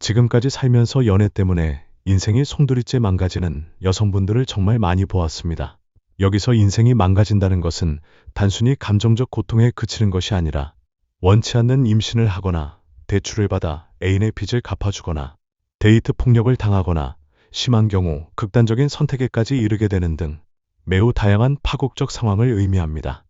지금까지 살면서 연애 때문에 인생이 송두리째 망가지는 여성분들을 정말 많이 보았습니다. 여기서 인생이 망가진다는 것은 단순히 감정적 고통에 그치는 것이 아니라 원치 않는 임신을 하거나 대출을 받아 애인의 빚을 갚아주거나 데이트 폭력을 당하거나 심한 경우 극단적인 선택에까지 이르게 되는 등 매우 다양한 파국적 상황을 의미합니다.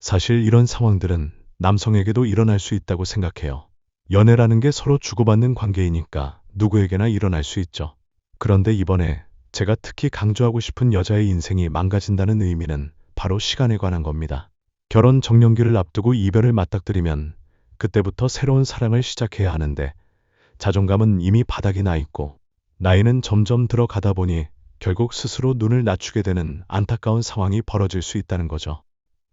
사실 이런 상황들은 남성에게도 일어날 수 있다고 생각해요. 연애라는 게 서로 주고받는 관계이니까 누구에게나 일어날 수 있죠. 그런데 이번에 제가 특히 강조하고 싶은 여자의 인생이 망가진다는 의미는 바로 시간에 관한 겁니다. 결혼 정년기를 앞두고 이별을 맞닥뜨리면 그때부터 새로운 사랑을 시작해야 하는데 자존감은 이미 바닥이 나 있고 나이는 점점 들어가다 보니 결국 스스로 눈을 낮추게 되는 안타까운 상황이 벌어질 수 있다는 거죠.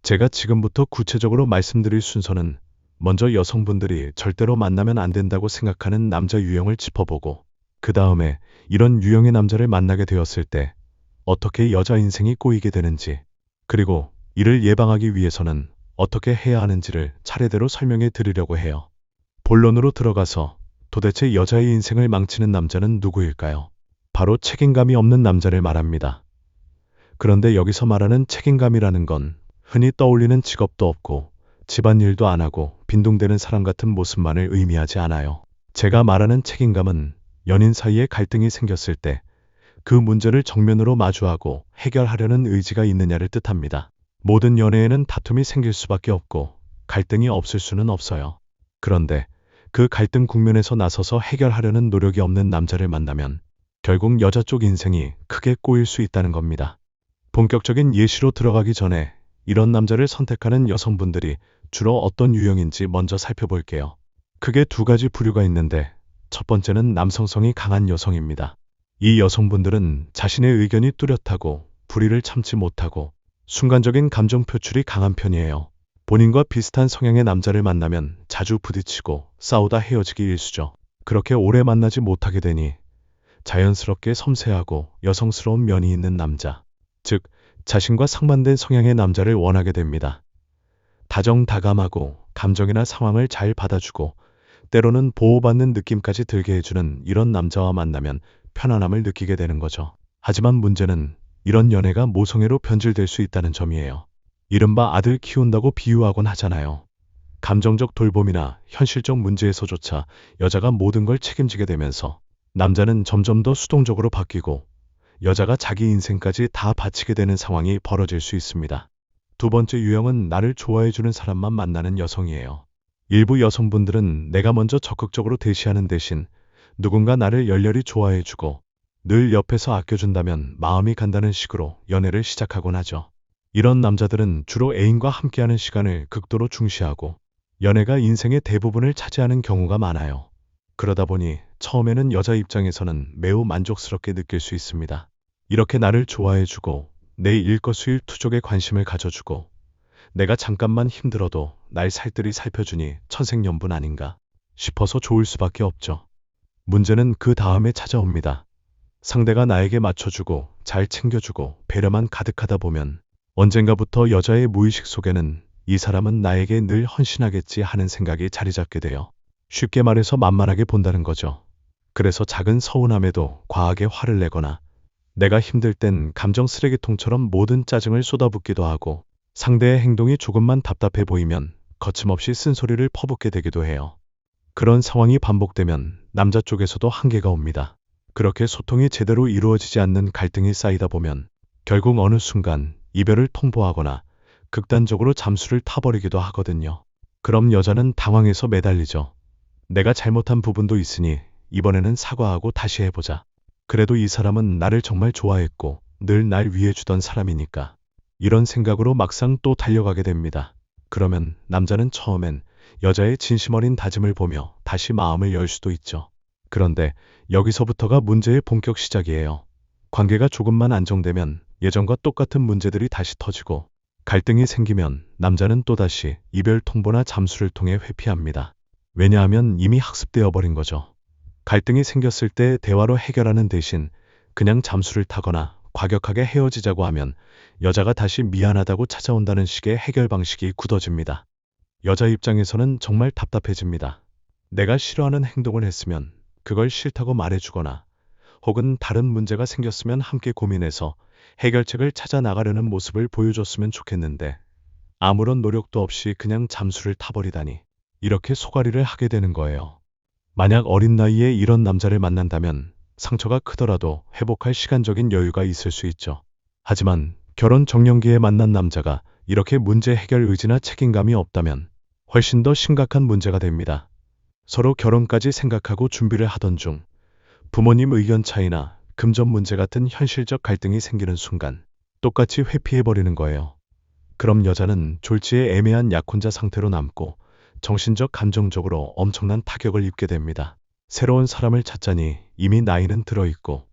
제가 지금부터 구체적으로 말씀드릴 순서는 먼저 여성분들이 절대로 만나면 안 된다고 생각하는 남자 유형을 짚어보고 그 다음에 이런 유형의 남자를 만나게 되었을 때 어떻게 여자 인생이 꼬이게 되는지 그리고 이를 예방하기 위해서는 어떻게 해야 하는지를 차례대로 설명해 드리려고 해요. 본론으로 들어가서 도대체 여자의 인생을 망치는 남자는 누구일까요? 바로 책임감이 없는 남자를 말합니다. 그런데 여기서 말하는 책임감이라는 건 흔히 떠올리는 직업도 없고 집안일도 안 하고 빈둥대는 사람 같은 모습만을 의미하지 않아요. 제가 말하는 책임감은 연인 사이에 갈등이 생겼을 때 그 문제를 정면으로 마주하고 해결하려는 의지가 있느냐를 뜻합니다. 모든 연애에는 다툼이 생길 수밖에 없고 갈등이 없을 수는 없어요. 그런데 그 갈등 국면에서 나서서 해결하려는 노력이 없는 남자를 만나면 결국 여자 쪽 인생이 크게 꼬일 수 있다는 겁니다. 본격적인 예시로 들어가기 전에 이런 남자를 선택하는 여성분들이 주로 어떤 유형인지 먼저 살펴볼게요. 크게 두 가지 부류가 있는데 첫 번째는 남성성이 강한 여성입니다. 이 여성분들은 자신의 의견이 뚜렷하고 불의를 참지 못하고 순간적인 감정 표출이 강한 편이에요. 본인과 비슷한 성향의 남자를 만나면 자주 부딪히고 싸우다 헤어지기 일수죠. 그렇게 오래 만나지 못하게 되니 자연스럽게 섬세하고 여성스러운 면이 있는 남자, 즉 자신과 상반된 성향의 남자를 원하게 됩니다. 다정다감하고 감정이나 상황을 잘 받아주고 때로는 보호받는 느낌까지 들게 해주는 이런 남자와 만나면 편안함을 느끼게 되는 거죠. 하지만 문제는 이런 연애가 모성애로 변질될 수 있다는 점이에요. 이른바 아들 키운다고 비유하곤 하잖아요. 감정적 돌봄이나 현실적 문제에서조차 여자가 모든 걸 책임지게 되면서 남자는 점점 더 수동적으로 바뀌고 여자가 자기 인생까지 다 바치게 되는 상황이 벌어질 수 있습니다. 두 번째 유형은 나를 좋아해주는 사람만 만나는 여성이에요. 일부 여성분들은 내가 먼저 적극적으로 대시하는 대신 누군가 나를 열렬히 좋아해주고 늘 옆에서 아껴준다면 마음이 간다는 식으로 연애를 시작하곤 하죠. 이런 남자들은 주로 애인과 함께하는 시간을 극도로 중시하고 연애가 인생의 대부분을 차지하는 경우가 많아요. 그러다 보니 처음에는 여자 입장에서는 매우 만족스럽게 느낄 수 있습니다. 이렇게 나를 좋아해주고 내 일거수일 투족에 관심을 가져주고 내가 잠깐만 힘들어도 날 살뜰히 살펴주니 천생연분 아닌가 싶어서 좋을 수밖에 없죠. 문제는 그 다음에 찾아옵니다. 상대가 나에게 맞춰주고 잘 챙겨주고 배려만 가득하다 보면 언젠가부터 여자의 무의식 속에는 이 사람은 나에게 늘 헌신하겠지 하는 생각이 자리 잡게 돼요. 쉽게 말해서 만만하게 본다는 거죠. 그래서 작은 서운함에도 과하게 화를 내거나 내가 힘들 땐 감정 쓰레기통처럼 모든 짜증을 쏟아붓기도 하고 상대의 행동이 조금만 답답해 보이면 거침없이 쓴소리를 퍼붓게 되기도 해요. 그런 상황이 반복되면 남자 쪽에서도 한계가 옵니다. 그렇게 소통이 제대로 이루어지지 않는 갈등이 쌓이다 보면 결국 어느 순간 이별을 통보하거나 극단적으로 잠수를 타버리기도 하거든요. 그럼 여자는 당황해서 매달리죠. 내가 잘못한 부분도 있으니 이번에는 사과하고 다시 해보자. 그래도 이 사람은 나를 정말 좋아했고 늘 날 위해 주던 사람이니까. 이런 생각으로 막상 또 달려가게 됩니다. 그러면 남자는 처음엔 여자의 진심 어린 다짐을 보며 다시 마음을 열 수도 있죠. 그런데 여기서부터가 문제의 본격 시작이에요. 관계가 조금만 안정되면 예전과 똑같은 문제들이 다시 터지고 갈등이 생기면 남자는 또다시 이별 통보나 잠수를 통해 회피합니다. 왜냐하면 이미 학습되어 버린 거죠. 갈등이 생겼을 때 대화로 해결하는 대신 그냥 잠수를 타거나 과격하게 헤어지자고 하면 여자가 다시 미안하다고 찾아온다는 식의 해결 방식이 굳어집니다. 여자 입장에서는 정말 답답해집니다. 내가 싫어하는 행동을 했으면 그걸 싫다고 말해주거나 혹은 다른 문제가 생겼으면 함께 고민해서 해결책을 찾아 나가려는 모습을 보여줬으면 좋겠는데 아무런 노력도 없이 그냥 잠수를 타버리다니 이렇게 소가리를 하게 되는 거예요. 만약 어린 나이에 이런 남자를 만난다면 상처가 크더라도 회복할 시간적인 여유가 있을 수 있죠. 하지만 결혼 정년기에 만난 남자가 이렇게 문제 해결 의지나 책임감이 없다면 훨씬 더 심각한 문제가 됩니다. 서로 결혼까지 생각하고 준비를 하던 중 부모님 의견 차이나 금전 문제 같은 현실적 갈등이 생기는 순간 똑같이 회피해버리는 거예요. 그럼 여자는 졸지에 애매한 약혼자 상태로 남고 정신적 감정적으로 엄청난 타격을 입게 됩니다. 새로운 사람을 찾자니 이미 나이는 들어있고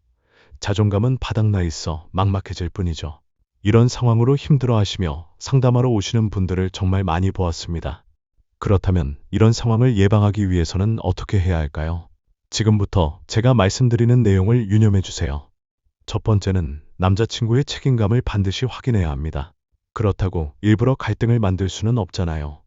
자존감은 바닥나 있어 막막해질 뿐이죠. 이런 상황으로 힘들어하시며 상담하러 오시는 분들을 정말 많이 보았습니다. 그렇다면 이런 상황을 예방하기 위해서는 어떻게 해야 할까요? 지금부터 제가 말씀드리는 내용을 유념해 주세요. 첫 번째는 남자친구의 책임감을 반드시 확인해야 합니다. 그렇다고 일부러 갈등을 만들 수는 없잖아요.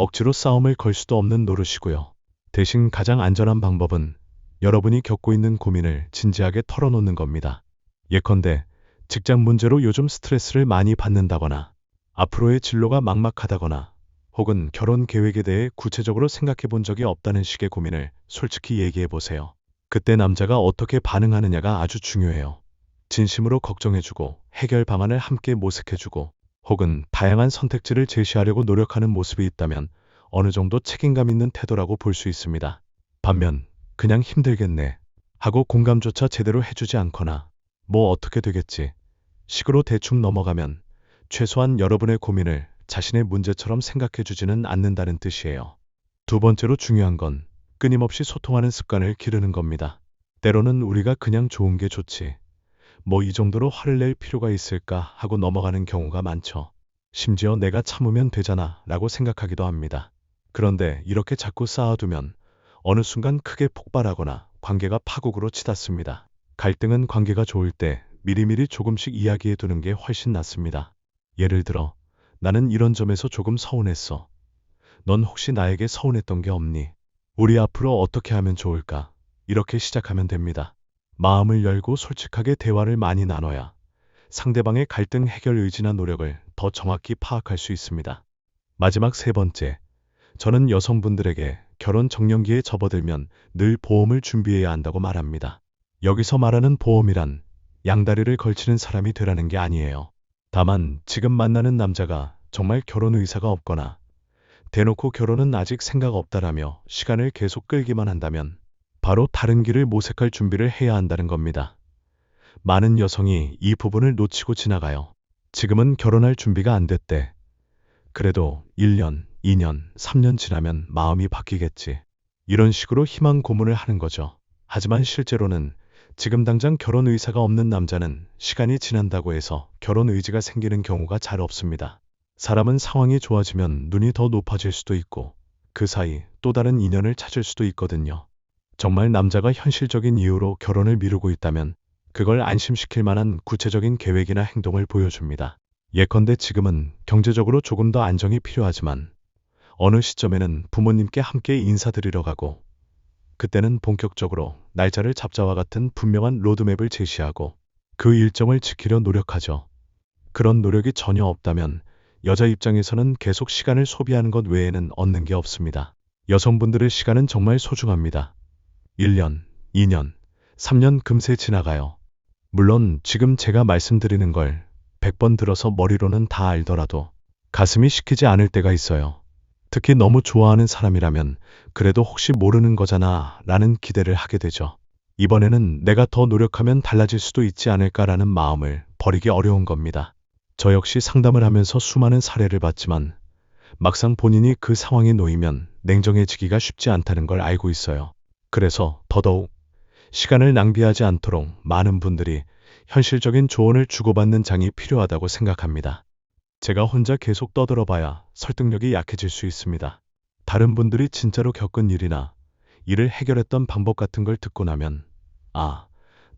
억지로 싸움을 걸 수도 없는 노릇이고요. 대신 가장 안전한 방법은 여러분이 겪고 있는 고민을 진지하게 털어놓는 겁니다. 예컨대 직장 문제로 요즘 스트레스를 많이 받는다거나 앞으로의 진로가 막막하다거나 혹은 결혼 계획에 대해 구체적으로 생각해 본 적이 없다는 식의 고민을 솔직히 얘기해 보세요. 그때 남자가 어떻게 반응하느냐가 아주 중요해요. 진심으로 걱정해주고 해결 방안을 함께 모색해주고 혹은 다양한 선택지를 제시하려고 노력하는 모습이 있다면 어느 정도 책임감 있는 태도라고 볼 수 있습니다. 반면 그냥 힘들겠네 하고 공감조차 제대로 해주지 않거나 뭐 어떻게 되겠지 식으로 대충 넘어가면 최소한 여러분의 고민을 자신의 문제처럼 생각해 주지는 않는다는 뜻이에요. 두 번째로 중요한 건 끊임없이 소통하는 습관을 기르는 겁니다. 때로는 우리가 그냥 좋은 게 좋지. 뭐 이 정도로 화를 낼 필요가 있을까 하고 넘어가는 경우가 많죠. 심지어 내가 참으면 되잖아 라고 생각하기도 합니다. 그런데 이렇게 자꾸 쌓아두면 어느 순간 크게 폭발하거나 관계가 파국으로 치닫습니다. 갈등은 관계가 좋을 때 미리미리 조금씩 이야기해 두는 게 훨씬 낫습니다. 예를 들어, 나는 이런 점에서 조금 서운했어. 넌 혹시 나에게 서운했던 게 없니? 우리 앞으로 어떻게 하면 좋을까? 이렇게 시작하면 됩니다. 마음을 열고 솔직하게 대화를 많이 나눠야 상대방의 갈등 해결 의지나 노력을 더 정확히 파악할 수 있습니다. 마지막 세 번째. 저는 여성분들에게 결혼 정년기에 접어들면 늘 보험을 준비해야 한다고 말합니다. 여기서 말하는 보험이란 양다리를 걸치는 사람이 되라는 게 아니에요. 다만 지금 만나는 남자가 정말 결혼 의사가 없거나 대놓고 결혼은 아직 생각 없다라며 시간을 계속 끌기만 한다면 바로 다른 길을 모색할 준비를 해야 한다는 겁니다. 많은 여성이 이 부분을 놓치고 지나가요. 지금은 결혼할 준비가 안 됐대. 그래도 1년, 2년, 3년 지나면 마음이 바뀌겠지. 이런 식으로 희망 고문을 하는 거죠. 하지만 실제로는 지금 당장 결혼 의사가 없는 남자는 시간이 지난다고 해서 결혼 의지가 생기는 경우가 잘 없습니다. 사람은 상황이 좋아지면 눈이 더 높아질 수도 있고 그 사이 또 다른 인연을 찾을 수도 있거든요. 정말 남자가 현실적인 이유로 결혼을 미루고 있다면 그걸 안심시킬 만한 구체적인 계획이나 행동을 보여줍니다. 예컨대 지금은 경제적으로 조금 더 안정이 필요하지만 어느 시점에는 부모님께 함께 인사드리러 가고 그때는 본격적으로 날짜를 잡자와 같은 분명한 로드맵을 제시하고 그 일정을 지키려 노력하죠. 그런 노력이 전혀 없다면 여자 입장에서는 계속 시간을 소비하는 것 외에는 얻는 게 없습니다. 여성분들의 시간은 정말 소중합니다. 1년, 2년, 3년 금세 지나가요. 물론 지금 제가 말씀드리는 걸 100번 들어서 머리로는 다 알더라도 가슴이 식히지 않을 때가 있어요. 특히 너무 좋아하는 사람이라면 그래도 혹시 모르는 거잖아 라는 기대를 하게 되죠. 이번에는 내가 더 노력하면 달라질 수도 있지 않을까라는 마음을 버리기 어려운 겁니다. 저 역시 상담을 하면서 수많은 사례를 봤지만 막상 본인이 그 상황에 놓이면 냉정해지기가 쉽지 않다는 걸 알고 있어요. 그래서 더더욱 시간을 낭비하지 않도록 많은 분들이 현실적인 조언을 주고받는 장이 필요하다고 생각합니다. 제가 혼자 계속 떠들어 봐야 설득력이 약해질 수 있습니다. 다른 분들이 진짜로 겪은 일이나 이를 해결했던 방법 같은 걸 듣고 나면 아,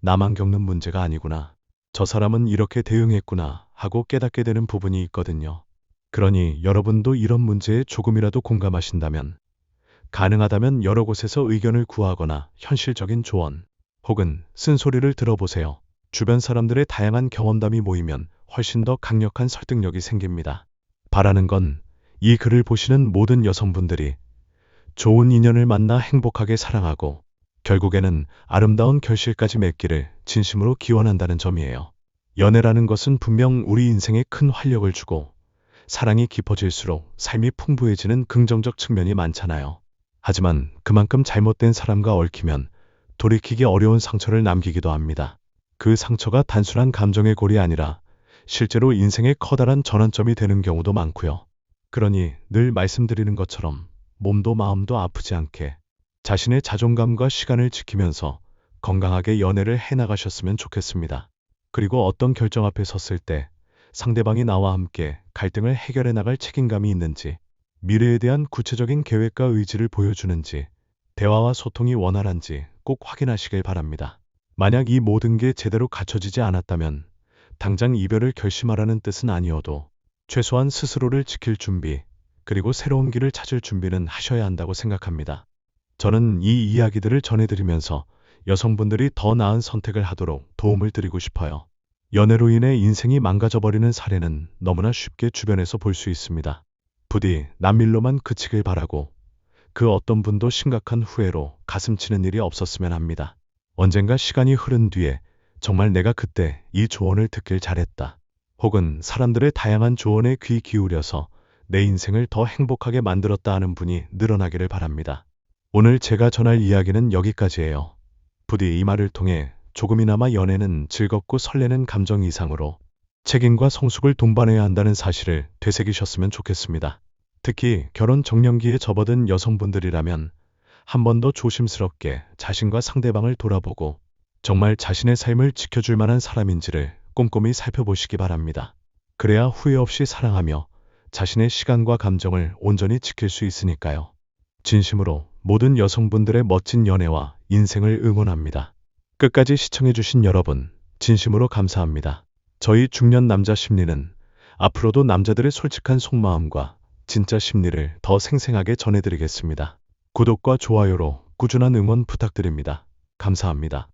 나만 겪는 문제가 아니구나. 저 사람은 이렇게 대응했구나 하고 깨닫게 되는 부분이 있거든요. 그러니 여러분도 이런 문제에 조금이라도 공감하신다면 가능하다면 여러 곳에서 의견을 구하거나 현실적인 조언 혹은 쓴소리를 들어보세요. 주변 사람들의 다양한 경험담이 모이면 훨씬 더 강력한 설득력이 생깁니다. 바라는 건 이 글을 보시는 모든 여성분들이 좋은 인연을 만나 행복하게 사랑하고 결국에는 아름다운 결실까지 맺기를 진심으로 기원한다는 점이에요. 연애라는 것은 분명 우리 인생에 큰 활력을 주고 사랑이 깊어질수록 삶이 풍부해지는 긍정적 측면이 많잖아요. 하지만 그만큼 잘못된 사람과 얽히면 돌이키기 어려운 상처를 남기기도 합니다. 그 상처가 단순한 감정의 골이 아니라 실제로 인생의 커다란 전환점이 되는 경우도 많고요. 그러니 늘 말씀드리는 것처럼 몸도 마음도 아프지 않게 자신의 자존감과 시간을 지키면서 건강하게 연애를 해나가셨으면 좋겠습니다. 그리고 어떤 결정 앞에 섰을 때 상대방이 나와 함께 갈등을 해결해 나갈 책임감이 있는지, 미래에 대한 구체적인 계획과 의지를 보여주는지, 대화와 소통이 원활한지 꼭 확인하시길 바랍니다. 만약 이 모든 게 제대로 갖춰지지 않았다면 당장 이별을 결심하라는 뜻은 아니어도 최소한 스스로를 지킬 준비, 그리고 새로운 길을 찾을 준비는 하셔야 한다고 생각합니다. 저는 이 이야기들을 전해드리면서 여성분들이 더 나은 선택을 하도록 도움을 드리고 싶어요. 연애로 인해 인생이 망가져버리는 사례는 너무나 쉽게 주변에서 볼 수 있습니다. 부디 남일로만 그치길 바라고 그 어떤 분도 심각한 후회로 가슴 치는 일이 없었으면 합니다. 언젠가 시간이 흐른 뒤에 정말 내가 그때 이 조언을 듣길 잘했다. 혹은 사람들의 다양한 조언에 귀 기울여서 내 인생을 더 행복하게 만들었다 하는 분이 늘어나기를 바랍니다. 오늘 제가 전할 이야기는 여기까지예요. 부디 이 말을 통해 조금이나마 연애는 즐겁고 설레는 감정 이상으로 책임과 성숙을 동반해야 한다는 사실을 되새기셨으면 좋겠습니다. 특히 결혼 정년기에 접어든 여성분들이라면 한 번 더 조심스럽게 자신과 상대방을 돌아보고 정말 자신의 삶을 지켜줄 만한 사람인지를 꼼꼼히 살펴보시기 바랍니다. 그래야 후회 없이 사랑하며 자신의 시간과 감정을 온전히 지킬 수 있으니까요. 진심으로 모든 여성분들의 멋진 연애와 인생을 응원합니다. 끝까지 시청해주신 여러분, 진심으로 감사합니다. 저희 중년 남자 심리는 앞으로도 남자들의 솔직한 속마음과 진짜 심리를 더 생생하게 전해드리겠습니다. 구독과 좋아요로 꾸준한 응원 부탁드립니다. 감사합니다.